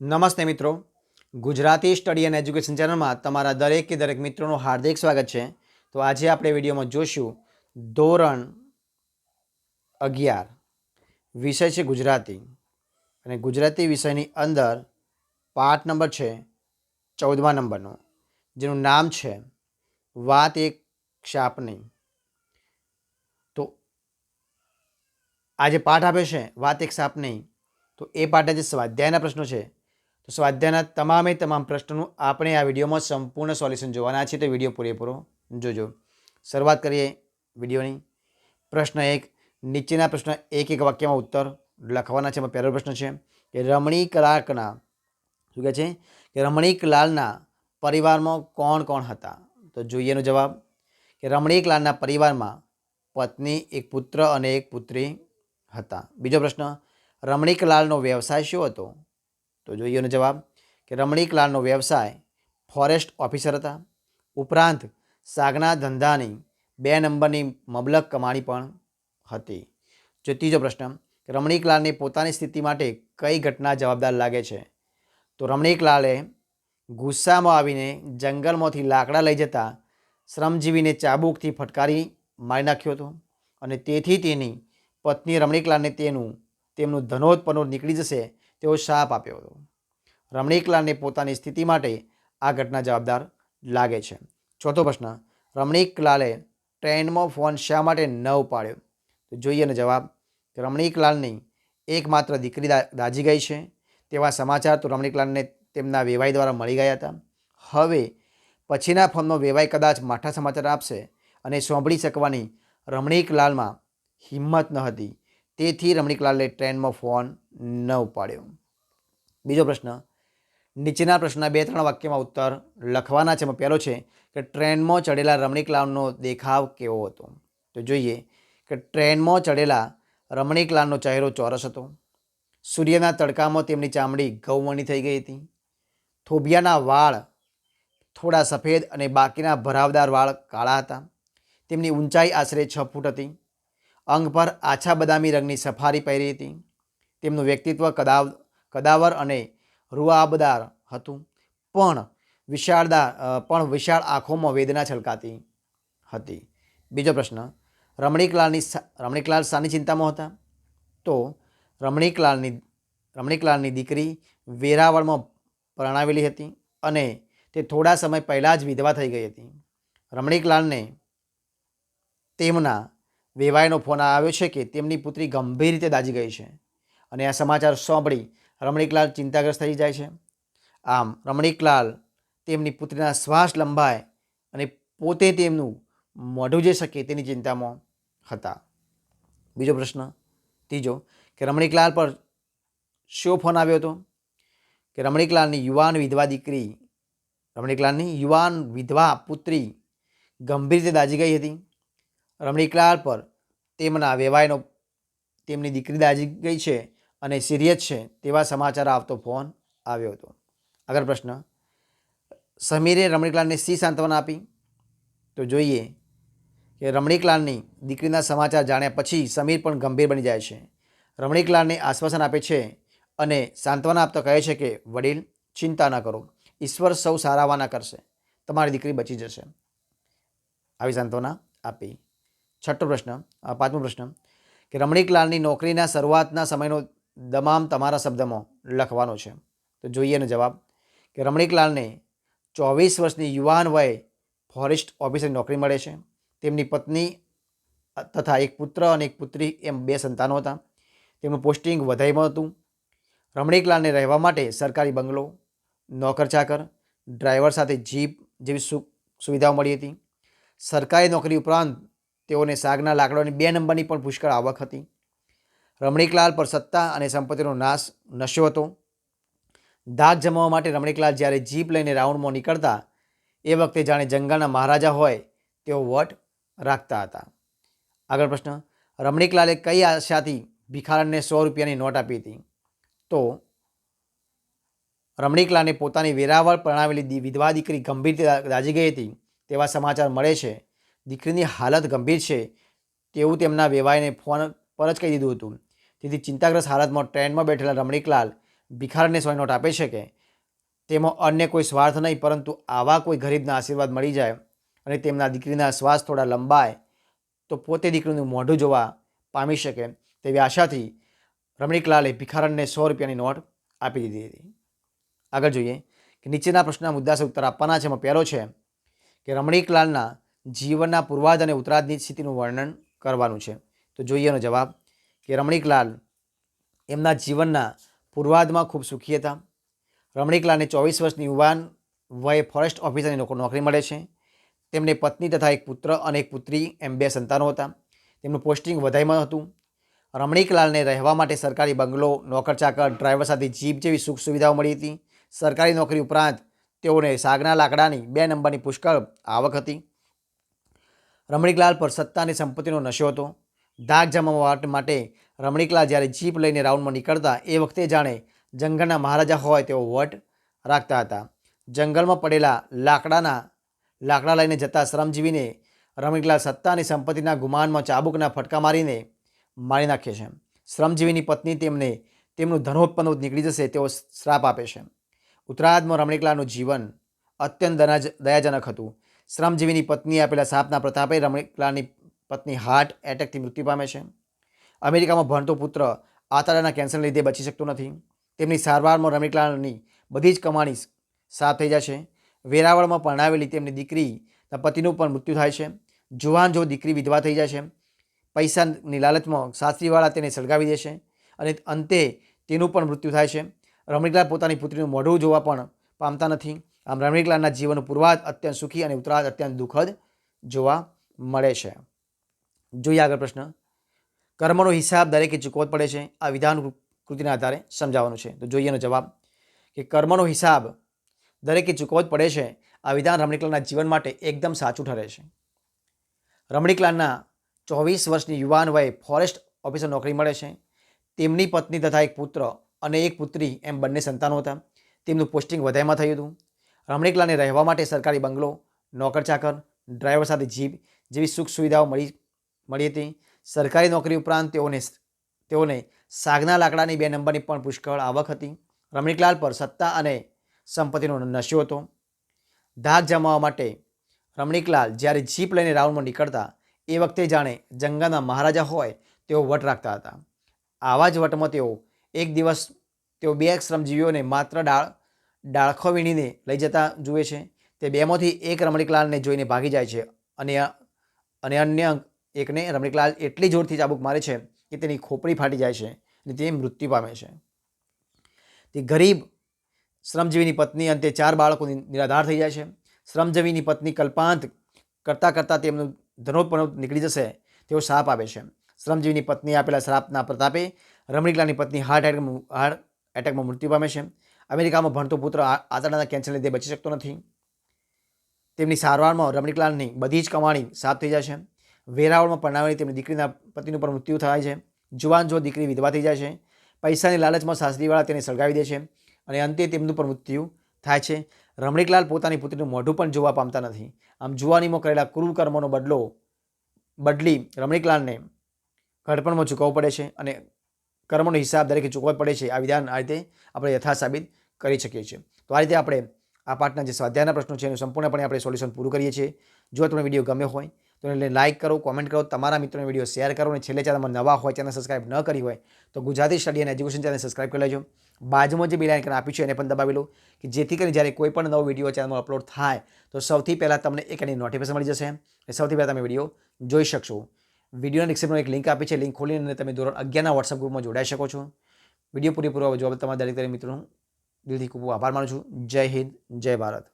નમસ્તે મિત્રો. Gujarati study and education ચેનલમાં તમારા દરેક દરેક મિત્રોનું હાર્દિક સ્વાગત છે. તો આજે આપણે વિડીયોમાં જોશું ધોરણ અગિયાર, વિષય છે ગુજરાતી. અને ગુજરાતી વિષયની અંદર પાઠ નંબર છે, ચૌદમા નંબરનો, જેનું નામ છે વાત એક શાપની. તો આ જે પાઠ આપે છે, વાત એક શાપની. તો એ પાઠના જે સ્વાધ્યાયના પ્રશ્નો છે તો સ્વાધ્યાયના તમામે તમામ પ્રશ્નોનું આપણે આ વિડીયોમાં સંપૂર્ણ સોલ્યુશન જોવાના છે તો વીડિયો પૂરેપૂરો જોજો. શરૂઆત કરીએ વિડીયોની. પ્રશ્ન એક, નીચેના પ્રશ્ન એક એક વાક્યમાં ઉત્તર લખવાના છે. એમાં પહેલો પ્રશ્ન છે કે રમણી કલાકના, શું કહે છે? કે રમણીકલાલના પરિવારમાં કોણ કોણ હતા? તો જોઈએ એનો જવાબ. કે રમણીક લાલના પરિવારમાં પત્ની, એક પુત્ર અને એક પુત્રી હતા. બીજો પ્રશ્ન રમણીકલાલનો વ્યવસાય શું હતો? તો જોઈએનો જવાબ કે રમણીકલાલનો વ્યવસાય ફોરેસ્ટ ઓફિસર હતા. ઉપરાંત સાગના ધંધાની બે નંબરની મબલક કમાણી પણ હતી. જો ત્રીજો પ્રશ્ન, કે રમણીકલાલને પોતાની સ્થિતિ માટે કઈ ઘટના જવાબદાર લાગે છે? તો રમણીકલાલે ગુસ્સામાં આવીને જંગલમાંથી લાકડા લઈ જતા શ્રમજીવીને ચાબુકથી ફટકારી મારી નાખ્યો હતો અને તેથી તેની પત્ની રમણીકલાલને તેનું, તેમનું ધનોત નીકળી જશે તેવો શાપ આપ્યો હતો. રમણીકલાલને પોતાની સ્થિતિ માટે આ ઘટના જવાબદાર લાગે છે. ચોથો પ્રશ્ન, રમણીકલાલે ટ્રેનમાં ફોન શા માટે ન ઉપાડ્યો? તો જોઈએ ને જવાબ, કે રમણીકલાલની એકમાત્ર દીકરી દાજી ગઈ છે. તેવા સમાચાર તો રમણીકલાલને તેમના વેવાઈ દ્વારા મળી ગયા હતા. હવે પછીના ફોનનો વેવાઈ કદાચ માઠા સમાચાર આપશે અને સાંભળી શકવાની રમણીકલાલમાં હિંમત ન હતી. તેથી રમણીકલાલે ટ્રેનમાં ફોન ન ઉપાડ્યો. બીજો પ્રશ્ન નીચેના પ્રશ્નના બે ત્રણ વાક્યમાં ઉત્તર લખવાના છે. પહેલો છે કે ટ્રેનમાં ચડેલા રમણીકલાલનો દેખાવ કેવો હતો? તો જોઈએ કે ટ્રેનમાં ચડેલા રમણીકલાલનો ચહેરો ચોરસ હતો. સૂર્યના તડકામાં તેમની ચામડી ગૌવણી થઈ ગઈ હતી. થોભિયાના વાળ થોડા સફેદ અને બાકીના ભરાવદાર વાળ કાળા હતા. તેમની ઊંચાઈ આશરે છ ફૂટ હતી. અંગ પર આછા બદામી રંગની સફારી પહેરી હતી. તેમનું વ્યક્તિત્વ કદાવ, કદાવર અને રૂઆબદાર હતું. પણ વિશાળદાર પણ વિશાળ આંખોમાં વેદના છલકાતી હતી. બીજો પ્રશ્ન, રમણીકલાલની રમણીકલાલ શાની ચિંતામાં હતા? તો રમણીકલાલની રમણીકલાલની દીકરી વેરાવળમાં પરણાવેલી હતી અને તે થોડા સમય પહેલાં જ વિધવા થઈ ગઈ હતી. રમણીકલાલને તેમના વેવાઈનો ફોન આવ્યો છે કે તેમની પુત્રી ગંભીર રીતે દાજી ગઈ છે. અને આ સમાચાર સાંભળી રમણીકલાલ ચિંતાગ્રસ્ત થઈ જાય છે. આમ, રમણીકલાલ તેમની પુત્રીના શ્વાસ લંબાય અને પોતે તેમનું મોઢું જઈ શકે તેની ચિંતામાં હતા. બીજો પ્રશ્ન, ત્રીજો, કે રમણીકલાલ પર શો ફોન આવ્યો હતો? કે રમણીકલાલની યુવાન વિધવા દીકરી, રમણીકલાલની યુવાન વિધવા પુત્રી ગંભીર રીતે દાઝી ગઈ હતી? રમણીકલાલ પર તેમના વેવાયનો તેમની દીકરી દાઝી ગઈ છે. અને સિરિયસ છે તેવા સમાચાર આવતો ફોન આવ્યો હતો. આગળ પ્રશ્ન. સમીરે રમણીકલાલને સી સાંત્વના આપી? તો જોઈએ કે રમણીકલાલની દીકરીના સમાચાર જાણ્યા પછી સમીર પણ ગંભીર બની જાય છે. રમણીકલાલને આશ્વાસન આપે છે અને સાંત્વના આપતો કહે છે કે, વડીલ, ચિંતા ન કરો. ઈશ્વર સૌ સારાવાના કરશે. તમારી દીકરી બચી જશે. આવી સાંત્વના આપી. છઠ્ઠો પ્રશ્ન પાંચમો પ્રશ્ન. કે રમણીકલાલની નોકરીના શરૂઆતના સમયનો તમામ તમારા શબ્દમાં લખવાનો છે. તો જોઈએ એનો જવાબ કે રમણીકલાલને ચોવીસ વર્ષની યુવાન વયે ફોરેસ્ટ ઓફિસરની નોકરી મળે છે. તેમની પત્ની તથા એક પુત્ર અને એક પુત્રી એમ બે સંતાનો હતા. તેમનું પોસ્ટિંગ વધાઈમાં હતું. રમણીકલાલને રહેવા માટે સરકારી બંગલો, નોકર ચાકર, ડ્રાઈવર સાથે જીપ જેવી સુ, સુવિધાઓ મળી હતી. સરકારી નોકરી ઉપરાંત તેઓને સાગના લાકડાની બે નંબરની પણ પુષ્કળ આવક હતી. રમણીકલાલ પર સત્તા અને સંપત્તિનો નાશ નશ્યો હતો. ધાક જમાવવા માટે રમણીકલાલ જ્યારે જીપ લઈને રાઉન્ડમાં નીકળતા, એ વખતે જાણે જંગલના મહારાજા હોય તેઓ વટ રાખતા હતા. આગળ પ્રશ્ન, રમણીકલાલે કઈ આશાથી ભિખારણને સો રૂપિયાની નોટ આપી હતી? તો રમણીકલાલને પોતાની વેરાવળ પરણાવેલી દી- વિધવા દીકરી ગંભીર દાજી ગઈ હતી. તેવા સમાચાર મળે છે. દીકરીની હાલત ગંભીર છે. તેવું તેમના વેવાઈને ફોન પર જ કહી દીધું હતું. તેથી ચિંતાગ્રસ્ત હાલતમાં ટ્રેનમાં બેઠેલા રમણીકલાલ ભિખારને સોય નોટ આપે છે કે તેમાં અન્ય કોઈ સ્વાર્થ નહીં, પરંતુ આવા કોઈ ગરીબના આશીર્વાદ મળી જાય અને તેમના દીકરીના શ્વાસ થોડા લંબાય, તો પોતે દીકરીનું મોઢું જોવા પામી શકે તેવી આશાથી રમણીકલાલે ભિખારણને સો રૂપિયાની નોટ આપી દીધી હતી. આગળ જોઈએ કે નીચેના પ્રશ્નના મુદ્દાસે ઉત્તર આપવાના છે એમાં પહેલો છે કે રમણીકલાલના જીવનના પૂર્વાધ અને ઉત્તરાધની સ્થિતિનું વર્ણન કરવાનું છે. તો જોઈએ એનો જવાબ કે રમણીકલાલ એમના જીવનના પૂર્વાધમાં ખૂબ સુખી હતા. રમણીકલાલને ચોવીસ વર્ષની યુવાન વયે ફોરેસ્ટ ઓફિસરની નોકરી મળે છે. તેમને પત્ની તથા એક પુત્ર અને એક પુત્રી એમ બે સંતાનો હતા. તેમનું પોસ્ટિંગ વધાઈમાં હતું. રમણીકલાલને રહેવા માટે સરકારી બંગલો નોકર ચાકર ડ્રાઈવર સાથે જીપ જેવી સુખ સુવિધાઓ મળી હતી. સરકારી નોકરી ઉપરાંત તેઓને સાગના લાકડાની બે નંબરની પુષ્કળ આવક હતી. રમણીકલાલ પર સત્તા અને સંપત્તિનો નશો હતો. ધાક જમાવવા માટે રમણીકલાલ જ્યારે જીપ લઈને રાઉન્ડમાં નીકળતા, એ વખતે જાણે જંગલના મહારાજા હોય તેવો વટ રાખતા હતા. જંગલમાં પડેલા લાકડાના, લાકડા લઈને જતા શ્રમજીવીને રમણીકલાલ સત્તા અને સંપત્તિના ગુમાનમાં ચાબુકના ફટકા મારીને મારી નાખે છે. શ્રમજીવીની પત્ની તેમને, તેમનું ધનોત્પન્ન નીકળી જશે તેવો શ્રાપ આપે છે. ઉત્તરાર્ધમાં રમણીકલાલનું જીવન અત્યંત દયાજનક હતું. શ્રમજીવીની પત્ની આપેલા સાપના પ્રતાપે રમણીકલાલની પત્ની હાર્ટ એટેકથી મૃત્યુ પામે છે. અમેરિકામાં ભણતો પુત્ર આંતરડાના કેન્સરને લીધે બચી શકતો નથી. તેમની સારવારમાં રમણીકલાલની બધી જ કમાણી સાફ થઈ જશે. વેરાવળમાં પરણાવેલી તેમની દીકરી પતિનું પણ મૃત્યુ થાય છે. જુવાન જો દીકરી વિધવા થઈ જાય છે પૈસાની લાલચમાં સાસરીવાળા તેને સળગાવી દેશે અને અંતે તેનું પણ મૃત્યુ થાય છે. રમણીકલાલ પોતાની પુત્રીનું મોઢું જોવા પણ પામતા નથી. આમ રમણીકલાલના જીવનનું પૂર્વાધ અત્યંત સુખી અને ઉત્તરાધ અત્યંત દુઃખદ જોવા મળે છે. જોઈએ આગળ પ્રશ્ન. કર્મનો હિસાબ દરેકે ચૂકવો પડે છે. આ વિધાન કૃતિના આધારે સમજાવવાનું છે. તો જોઈએ એનો જવાબ કે કર્મનો હિસાબ દરેકે ચૂકવો જ પડે છે. આ વિધાન રમણીકલાલના જીવન માટે એકદમ સાચું ઠરે છે. રમણીકલાલના ચોવીસ વર્ષની યુવાન વયે ફોરેસ્ટ ઓફિસર નોકરી મળે છે. તેમની પત્ની તથા એક પુત્ર અને એક પુત્રી એમ બંને સંતાનો હતા. તેમનું પોસ્ટિંગ વધારેમાં થયું હતું. રમણીકલાલને રહેવા માટે સરકારી બંગલો નોકર ચાકર ડ્રાઈવર સાથે જીપ જેવી સુખ સુવિધાઓ મળી મળી હતી. સરકારી નોકરી ઉપરાંત તેઓને તેઓને સાગના લાકડાની બે નંબરની પણ પુષ્કળ આવક હતી. રમણીકલાલ પર સત્તા અને સંપત્તિનો નશો હતો. ધાક જમાવવા માટે રમણીકલાલ જ્યારે જીપ લઈને રાઉન્ડમાં નીકળતા, એ વખતે જાણે જંગલના મહારાજા હોય તેઓ વટ રાખતા હતા. આવા જ વટમાં તેઓ એક દિવસ તેઓ બે શ્રમજીવીઓને માત્ર ડાળ, ડાળખો વીણીને લઈ જતા જુએ છે. તે બેમાંથી એક રમણીકલાલને જોઈને ભાગી જાય છે. અને અને અન્ય એકને રમણીકલાલ એટલી જોરથી ચાબુક મારે છે કે તેની ખોપડી ફાટી જાય છે અને તે મૃત્યુ પામે છે. તે ગરીબ, શ્રમજીવીની પત્ની અંતે ચાર બાળકો નિરાધાર થઈ જાય છે. શ્રમજીવીની પત્ની કલ્પાંત કરતાં કરતાં તેમનું ધનોત્પન્ન નીકળી જશે તેવો શ્રાપ આપે છે. શ્રમજીવીની પત્ની આપેલા શ્રાપના પ્રતાપે રમણીકલાલની પત્ની હાર્ટ એટેક હાર્ટ એટેકમાં મૃત્યુ પામે છે. અમેરિકામાં ભણતો પુત્ર આંતરડાના કેન્સર લીધે બચી શકતો નથી. તેમની સારવારમાં રમણીકલાલની બધી જ કમાણી સાફ થઈ જાય છે. વેરાવળમાં પરણાવેલી તેમની દીકરીના પતિનું પણ મૃત્યુ થાય છે. જુવાન જો દીકરી વિધવા થઈ જાય છે, પૈસાની લાલચમાં સાસરીવાળા તેને સળગાવી દે છે અને અંતે તેમનું પણ મૃત્યુ થાય છે. રમણીકલાલ પોતાની પુત્રીનું મોઢું પણ જોવા પામતા નથી. આમ જુવાનીમાં કરેલા ક્રૂર કર્મોનો બદલો, બદલી રમણીકલાલને ઘડપણમાં ચૂકવવો પડે છે અને કર્મનો હિસાબ દરેકે ચૂકવવો પડે છે. આ વિધાન આ રીતે આપણે યથા સાબિત કરી શકીએ છીએ. તો આ રીતે આપણે આ પાઠના જે સ્વાધ્યાયના પ્રશ્નો છે એનું સંપૂર્ણપણે આપણે સોલ્યુશન પૂરું કરીએ છીએ. જો તમને વીડિયો ગમ્યો હોય તો એટલે લાઇક કરો કોમેન્ટ કરો, તમારા મિત્રોને વીડિયો શેર કરો અને છેલ્લે ચાલે નવા હોય ચેનલ સબસ્ક્રાઇબ ન કરી હોય તો ગુજરાતી સ્ટડી અને એજ્યુકેશન ચેનલ સબસ્ક્રાઇબ કરી લેજો. બાજુમાં જે બેલ આઇકન આપ્યું છે એને પણ દબાવી લો કે જેથી કરીને જ્યારે કોઈ પણ નવો વીડિયો ચેનલમાં અપલોડ થાય તો સૌથી પહેલાં તમને એક એની નોટિફિકેશન મળી જશે અને સૌથી પહેલાં તમે વીડિયો જોઈ શકશો. વિડીયોના ડિસ્ક્રિપ્શનમાં એક લિંક આપી છે લિંક ખોલીને તમે ધોરણ અગિયારના વોટ્સઅપ ગ્રુપમાં જોડાઈ શકો છો. વીડિયો પૂરેપૂરો જોવા તમારા દરેક દરેક મિત્રોનો દિલથી ખૂબ આભાર માનું છું. જય હિન્દ, જય ભારત.